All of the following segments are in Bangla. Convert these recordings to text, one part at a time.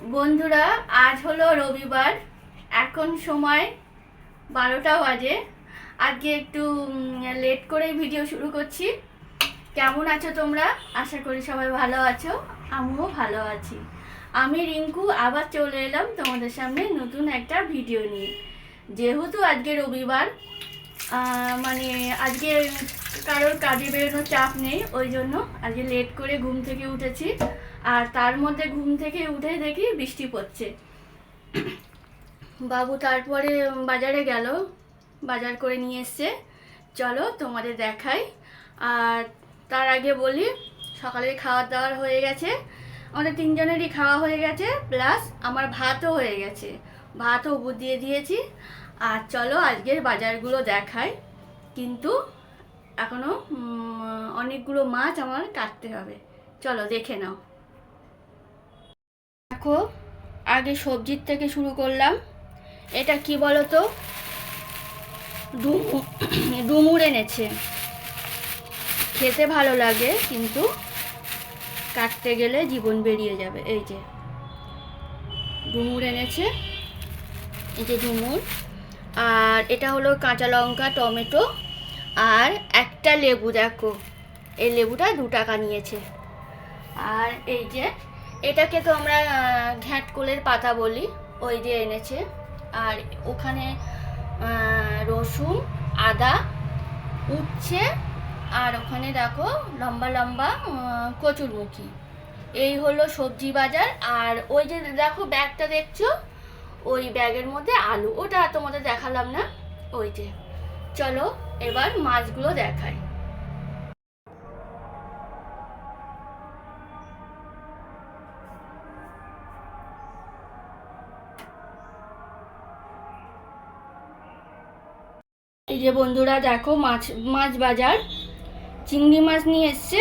বন্ধুরা, আজ হলো রবিবার। এখন সময় বারোটা বাজে। আজকে একটু লেট করে ভিডিও শুরু করছি। কেমন আছো তোমরা? আশা করি সবাই ভালো আছো, আমিও ভালো আছি। আমি রিঙ্কু, আবার চলে এলাম তোমাদের সামনে নতুন একটা ভিডিও নিয়ে। যেহেতু আজকে রবিবার মানে আজকে কারোর কাজে বেরোনোর চাপ নেই, ওই জন্য আজকে লেট করে ঘুম থেকে উঠেছি। আর তার মধ্যে ঘুম থেকে উঠে দেখি বৃষ্টি পড়ছে। বাবু তারপরে বাজারে গেল, বাজার করে নিয়ে এসছে। চলো তোমাদের দেখাই। আর তার আগে বলি সকালে খাওয়া দাওয়ার হয়ে গেছে। আমাদের তিনজনেরই খাওয়া হয়ে গেছে, প্লাস আমার ভাতও হয়ে গেছে। ভাতও দিয়ে দিয়েছি। আর চলো আজকের বাজারগুলো দেখাই। কিন্তু এখনও অনেকগুলো মাছ আমার কাটতে হবে। চলো দেখে নাও। দেখো, আগে সবজির থেকে শুরু করলাম। এটা কি বলো তো ডুমু, ডুমুর এনেছে। খেতে ভালো লাগে, কিন্তু কাটতে গেলে জীবন বেরিয়ে যাবে। এই যে, ডুমুর এনেছে। এই যে ডুমুর। আর এটা হলো কাঁচা লঙ্কা, টমেটো, আর একটা লেবু, দেখো। এই লেবুটা দু টাকা নিয়েছে। আর এই যে এটাকে তো আমরা ঘ্যাটকোলের পাতা বলি, ওই যে এনেছে। আর ওখানে রসুন, আদা উচ্ছে, আর ওখানে দেখো লম্বা লম্বা কচুরমুখী। এই হলো সবজি বাজার। আর ওই যে দেখো ব্যাগটা দেখছ? ওই ব্যাগের মধ্যে আলু। ওটা তোমাদের দেখালাম না? ওই যে। চলো এবার মাছগুলো দেখাই। এই যে বন্ধুরা দেখো মাছ মাছ বাজার। চিংড়ি মাছ নিয়ে এসছে।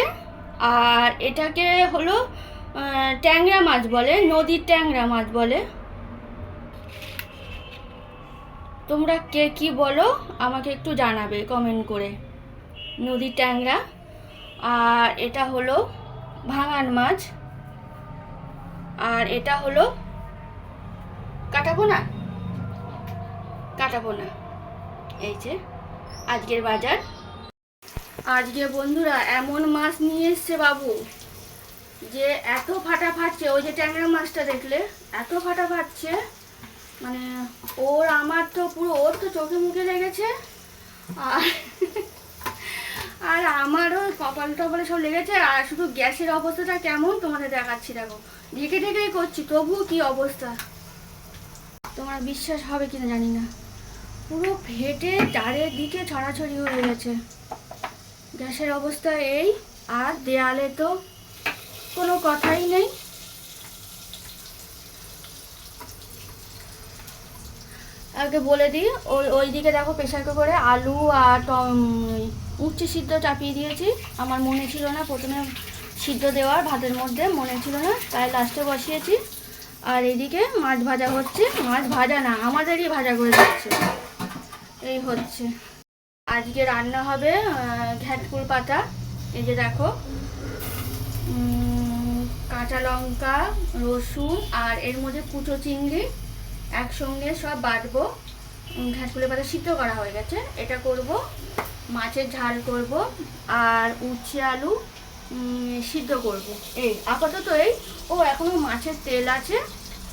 আর এটাকে হলো ট্যাংরা মাছ বলে, নদীর ট্যাংরা মাছ বলে। তোমরা কে কি বলো, আমাকে একটু জানাবে কমেন্ট করে। নদীর ট্যাংরা। আর এটা হলো ভাঙান মাছ। আর এটা হলো কাটাপোনা। কাটাপোনা। এই যে, আজকের বাজার। আজকে বন্ধুরা এমন মাছ নিয়ে এসছে বাবু, যে এত ফাটা ফাটছে। ওই যে ট্যাংরা মাছটা দেখলে, এত ফাটা ফাটছে। মানে ওর, আমার তো পুরো, ওর তো চোখে মুখে লেগেছে। আর আর আমারও কপাল টপালে সব লেগেছে। আর শুধু গ্যাসের অবস্থাটা কেমন তোমাদের দেখাচ্ছি, দেখো। ঢেকে ঢেকেই করছি, তবুও কি অবস্থা? তোমার বিশ্বাস হবে কিনা জানি না। পুরো ফেটে দিকে ছড়াছড়ি হয়ে গেছে। গ্যাসের অবস্থা এই, আর দেয়ালে তো কোনো কথাই নেই। আগে বলে দিই, ওই ওই দিকে দেখো প্রেশার কুকারে আলু আর উচ্ছে সিদ্ধ চাপিয়ে দিয়েছি। আমার মনে ছিল না প্রথমে সিদ্ধ দেওয়ার ভাতের মধ্যে, মনে ছিল না, তাই লাস্টে বসিয়েছি। আর এদিকে মাছ ভাজা হচ্ছে, মাছ ভাজা না, আমাদেরই ভাজা করে দিচ্ছে। এই হচ্ছে। আজকে রান্না হবে ঘ্যাটকুল পাতা। এই যে দেখো। কাঁচা লঙ্কা, রসুন আর এর মধ্যে কুচো চিংড়ি একসঙ্গে সব বাটবো। ঘ্যাটকুলের পাতা সিদ্ধ করা হয়ে গেছে। এটা করব, মাছের ঝাল করব আর উচ্ছে আলু সিদ্ধ করব। এই, আপাতত এই। ও এখনও মাছের তেল আছে।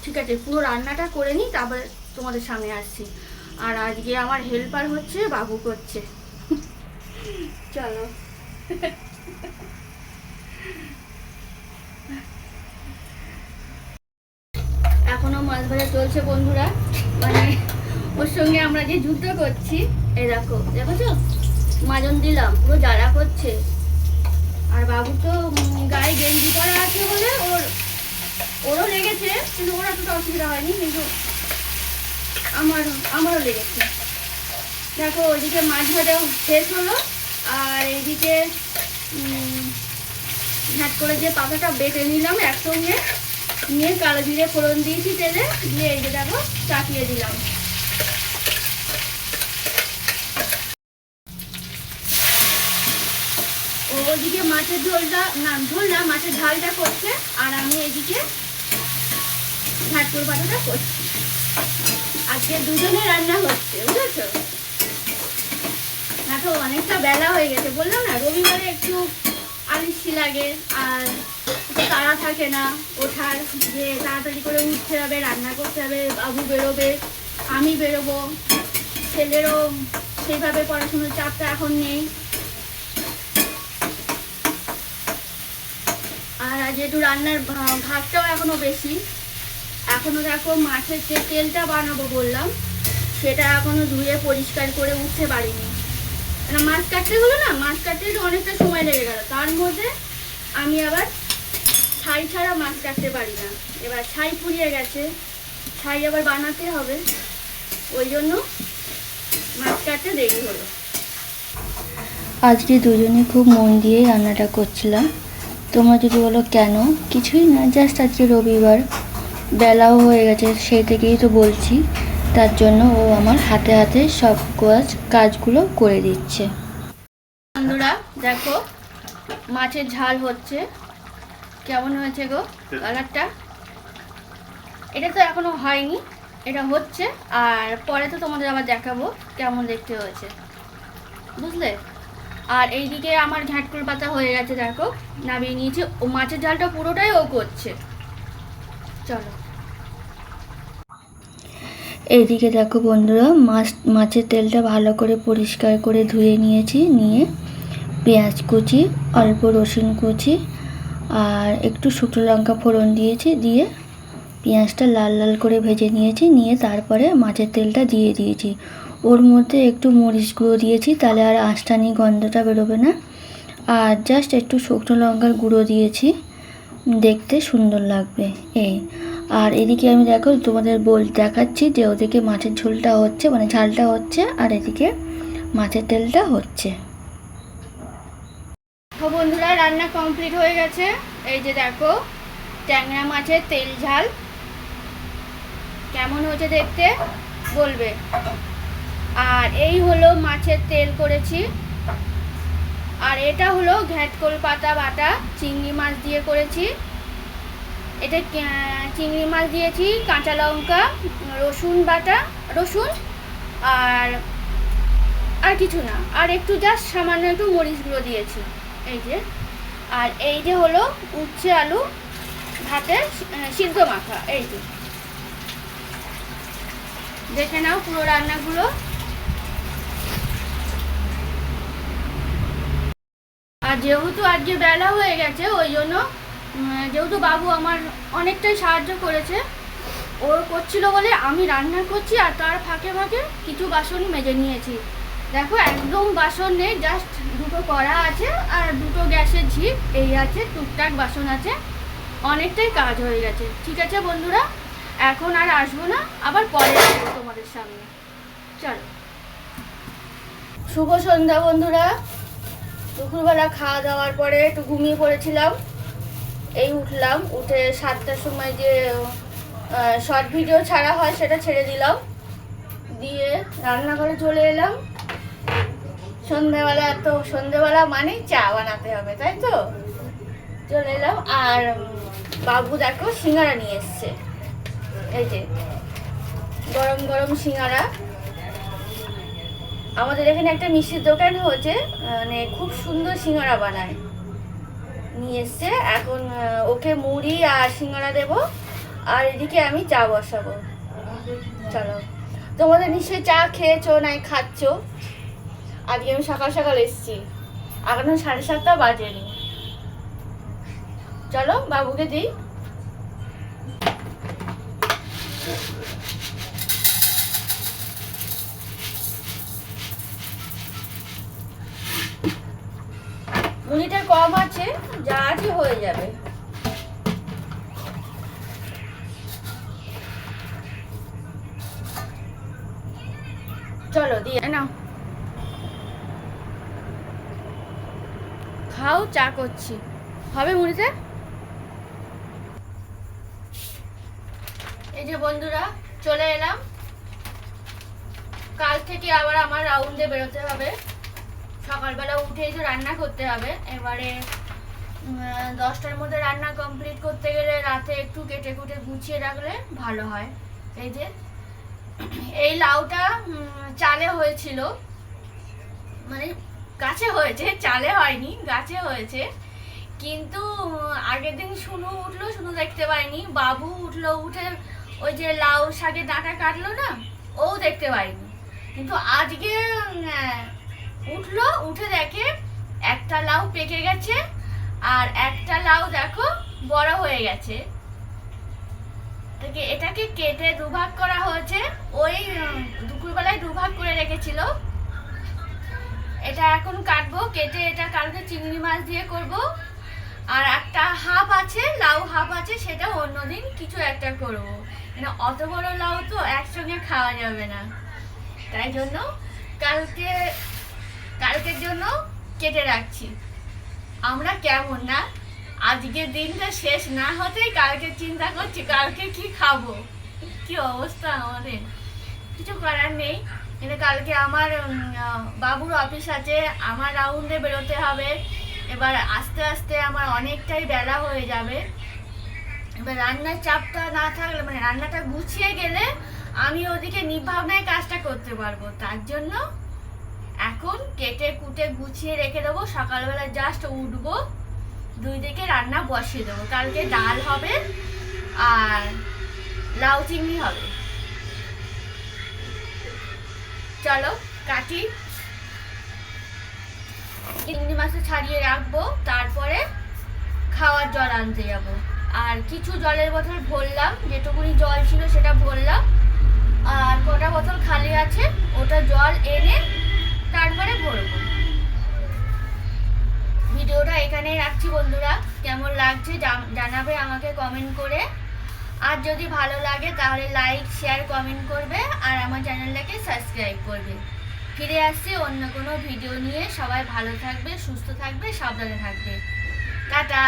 ঠিক আছে, পুরো রান্নাটা করে নিই, তারপরে তোমাদের সামনে আসছি। আর আজকে আমার হেল্পার হচ্ছে, বাবু করছে। চলো। এখনও মাছ ভাজা চলছে বন্ধুরা। মানে ওর সঙ্গে আমরা যে যুদ্ধ করছি এই দেখো, দেখেছ? মাজন দিলাম, পুরো জ্বালা করছে। আর বাবু তো গায়ে গেঞ্জি করা আছে বলে ওর, ওরও লেগেছে, কিন্তু ওর এতটা অসুবিধা হয়নি, কিন্তু আমার, আমারও লেগেছে। দেখো, ওইদিকে মাছ ভাজা শেষ হলো, আর এইদিকে ঘাট করে যে পাতাটা বেটে নিলাম একসঙ্গে, নিয়ে কালো জিরে ফোড়ন দিয়েছি তেলে, দিয়ে এই যে দেখো, চাপিয়ে দিলাম। ও ওইদিকে মাছের ঝোলটা, না, ঝোল না, মাছের ঝালটা করছে, আর আমি এদিকে ঘাটপুর পাতাটা করছি। আজকে দুজনে রান্না হচ্ছে বুঝেছ? দেখো, অনেকটা বেলা হয়ে গেছে। বললাম না, রবিবারে একটু আলিসি লাগে, আর তাড়া থাকে না ওঠার, যে তাড়াতাড়ি করে উঠতে হবে, রান্না করতে হবে, বাবু বেরোবে, আমি বেরোবো, ছেলেরও সেইভাবে পড়াশোনার চাপটা এখন নেই। আর একটু রান্নার ভা- ভাতটাও এখনও বেশি। এখনও দেখো মাছের যে তেলটা বানাবো বললাম, সেটা এখনও ধুয়ে পরিষ্কার করে উঠতে পারিনি। মানে মাছ কাটতে হলো না, মাছ কাটতে অনেকটা সময় লেগে গেল। তার মধ্যে আমি আবার ছাই ছাড়া মাছ কাটতে পারি না। এবার ছাই পুড়িয়ে গেছে, ছাই আবার বানাতে হবে। ওই জন্য মাছ কাটতে দেরি হলো। আজকে দুজনে খুব মন দিয়ে রান্নাটা করছিলাম। তোমরা যদি বলো কেন, কিছুই না, জাস্ট আজকে রবিবার। বেলাও হয়ে গেছে, সেই থেকেই তো বলছি। তার জন্য ও আমার হাতে হাতে সব কাজ, কাজগুলো করে দিচ্ছে। বন্ধুরা, দেখো, মাছের ঝাল হচ্ছে। কেমন হয়েছে গো কালারটা? এটা তো এখনও হয়নি, এটা হচ্ছে। আর পরে তো তোমাদের আবার দেখাবো কেমন দেখতে হয়েছে। বুঝলে? আর এইদিকে আমার ঘাটকুল পাতা হয়ে গেছে, দেখো। নামিয়ে নিয়েছি। ও মাছের ঝালটা পুরোটাই ও করছে। চলো। এইদিকে দেখো বন্ধুরা, মাছ, মাছের তেলটা ভালো করে পরিষ্কার করে ধুয়ে নিয়েছি, নিয়ে পেঁয়াজ কুচি, অল্প রসুন কুচি আর একটু শুকনো লঙ্কা ফোড়ন দিয়েছি, দিয়ে পেঁয়াজটা লাল লাল করে ভেজে নিয়েছি, নিয়ে তারপরে মাছের তেলটা দিয়ে দিয়েছি। ওর মধ্যে একটু মরিচ গুঁড়ো দিয়েছি, তাহলে আর আঁশটানি গন্ধটা বেরোবে না। আর জাস্ট একটু শুকনো লঙ্কার গুঁড়ো দিয়েছি। দেখতে সুন্দর লাগবে। এই আর এদিকে আমি দেখো, তোমাদের বল, দেখাচ্ছি যে ওদিকে মাছের ঝোলটা হচ্ছে মানে ঝালটা হচ্ছে, আর এদিকে মাছের তেলটা হচ্ছে। বন্ধুরা, রান্না কমপ্লিট হয়ে গেছে। এই যে দেখো, ট্যাংরা মাছের তেল ঝাল। কেমন হয়েছে দেখতে? বলবে। আর এই হলো মাছের তেল করেছি। আর এটা হলো ঘ্যাটকোল পাতা বাটা, চিংড়ি মাছ দিয়ে করেছি। এটা চিংড়ি মাছ দিয়েছি, কাঁচা লঙ্কা, রসুন বাটা, রসুন আর আর কিছু না। আর একটু জাস্ট সামান্য একটু মরিচ গুঁড়ো দিয়েছি, এই যে। আর এই যে হলো উচ্ছে আলু ভাতে সিদ্ধ মাখা, এই যে। দেখে নাও পুরো রান্নাগুলো। আর যেহেতু আজকে বেলা হয়ে গেছে, ওই জন্য যেহেতু বাবু আমার অনেকটাই সাহায্য করেছে, ও করছিল বলে আমি রান্না করছি আর তার ফাঁকে ফাঁকে কিছু বাসন মেজে নিয়েছি। দেখো, একদম বাসন নেই জাস্ট দুটো কড়া আছে আর দুটো গ্যাসের ঝিপ, এই আছে, টুকটাক বাসন আছে, অনেকটাই কাজ হয়ে গেছে। ঠিক আছে বন্ধুরা, এখন আর আসব না, আবার পরে আসব তোমাদের সামনে। চলো। শুভ সন্ধ্যা বন্ধুরা। দুপুরবেলা খাওয়া দাওয়ার পরে একটু ঘুমিয়ে পড়েছিলাম। এই উঠলাম, উঠে সাতটার সময় যে শর্ট ভিডিও ছাড়া হয় সেটা ছেড়ে দিলাম। দিয়ে রান্নাঘরে চলে এলাম। সন্ধ্যাবেলা তো সন্ধ্যাবেলা মানেই চা বানাতে হবে, তাই তো? চলে এলাম, আর বাবু দেখো সিঙ্গারা নিয়ে এসছে। এই যে, গরম গরম সিঙ্গারা। আমাদের এখানে একটা মিষ্টির দোকান হচ্ছে মানে খুব সুন্দর সিঙ্গারা বানায়। নিয়ে এসছে, এখন ওকে মুড়ি আর সিঙ্গারা দেব, আর এদিকে আমি চা বসাবো। চলো। তোমাদের নিশ্চয়ই চা খেয়েছো নাই খাচ্ছো? আজকে আমি সকাল সকাল এসেছি। এখনও সাড়ে সাতটা বাজেনি। চলো, বাবুকে দিই। মুড়িটা কম আছে, যা আছে হয়ে যাবে। চলো, দিয়ে নাও। খাও, চা করছি। হবে মুড়িতে? এই যে বন্ধুরা, চলে এলাম। কাল থেকে আবার আমার রাউন্ডে বেরোতে হবে। সকালবেলা উঠেই তো রান্না করতে হবে। এবারে দশটার মধ্যে রান্না কমপ্লিট করতে গেলে রাতে একটু কেটে কুটে গুছিয়ে রাখলে ভালো হয়। এই যে, এই লাউটা চালে হয়েছিল। মানে গাছে হয়েছে, চালে হয়নি, গাছে হয়েছে। কিন্তু, আগের দিন শুনু উঠল, শুনু দেখতে পাইনি। বাবু উঠল, উঠে ওই যে লাউ শাকের ডাঁটা কাটলো না, ও দেখতে পাইনি। কিন্তু আজকে উঠল, উঠে দেখে একটা লাউ পেকে গেছে আর একটা লাউ দেখো বড় হয়ে গেছে। এটাকে কেটে দুভাগ করা হয়েছে। ওই দুপুরবেলায় দুভাগ করে রেখেছিল। এটা এখন কাটবো, কেটে এটা কালকে চিংড়ি মাছ দিয়ে করব। আর একটা হাফ আছে, লাউ হাফ আছে সেটা অন্যদিন কিছু একটা করব। মানে অত বড় লাউ তো একসঙ্গে খাওয়া যাবে না। তাই জন্য কালকে কালকের জন্য কেটে রাখছি। আমরা কেমন না? আজকের দিনটা শেষ না হতেই কালকে চিন্তা করছি, কালকে কি খাব? কি অবস্থা আমাদের? কিছু করার নেই। কিন্তু কালকে আমার বাবুর অফিস আছে। আমার রাউন্ডে বেরোতে হবে। এবার আস্তে আস্তে আমার অনেকটাই বেলা হয়ে যাবে। এবার রান্নার চাপটা না থাকলে মানে রান্নাটা গুছিয়ে গেলে আমি ওদিকে নির্ভাবনায় কাজটা করতে পারব। তার জন্য এখন কেটে কুটে গুছিয়ে রেখে দেবো। সকালবেলা জাস্ট উঠবো, দুই দিকে রান্না বসিয়ে দেবো। কালকে ডাল হবে আর লাউ চিংড়ি হবে। চলো কাটি। চিংড়ি মাছটা ছাড়িয়ে রাখব, তারপরে খাওয়ার জল আনতে যাব। আর কিছু জলের বোতল ভরলাম, যেটুকুনি জল ছিল সেটা ভরলাম। আর কটা বোতল খালি আছে, ওটা জল এনে তারপরে ভরবো ভিডিওটা এখানেই রাখছি বন্ধুরা। কেমন লাগছে জানাবে আমাকে কমেন্ট করে। আর যদি ভালো লাগে তাহলে লাইক শেয়ার কমেন্ট করবে আর আমার চ্যানেলটাকে সাবস্ক্রাইব করবে। ফিরে আসছি অন্য কোনো ভিডিও নিয়ে। সবাই ভালো থাকবে, সুস্থ থাকবে, সাবধানে থাকবে। টাটা!